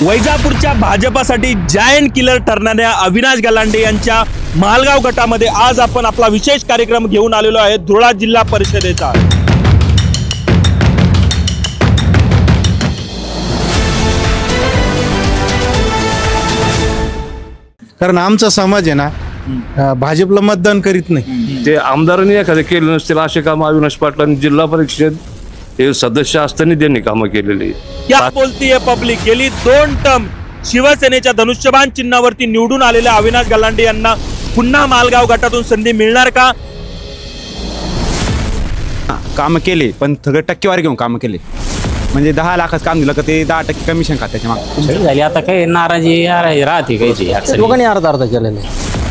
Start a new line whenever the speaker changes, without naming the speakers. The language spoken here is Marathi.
वैजापूरच्या भाजपासाठी जायंट किलर ठरणाऱ्या अविनाश गलांडे यांच्या मालगाव गटामध्ये आज आपण आपला विशेष कार्यक्रम घेऊन आलेलो आहे धुळा जिल्हा परिषदेचा.
कारण आमचा समाज आहे ना भाजपला मतदान करीत नाही.
ते आमदारांनी एखादं केलं नसतील असे काम अविनाश पाटलांनी जिल्हा परिषद हे सदस्य असताना त्यांनी कामं केलेली
क्या बोलतीये पब्लिक गेली दोन टर्म शिवसेनेच्या धनुष्यबाण चिन्हावरती निवडून आलेल्या अविनाश गलांडे यांना पुन्हा मालगाव गटातून संधी मिळणार का?
कामं केले पण सगळं टक्केवारी घेऊन कामं केले. म्हणजे दहा लाखाचं काम दिलं का ते दहा टक्के कमिशन खात
त्याच्यामागे झाली. आता काही नाराजी राहते अडचणी.
दोघांनी अर्धा अर्धा केलेलं आहे.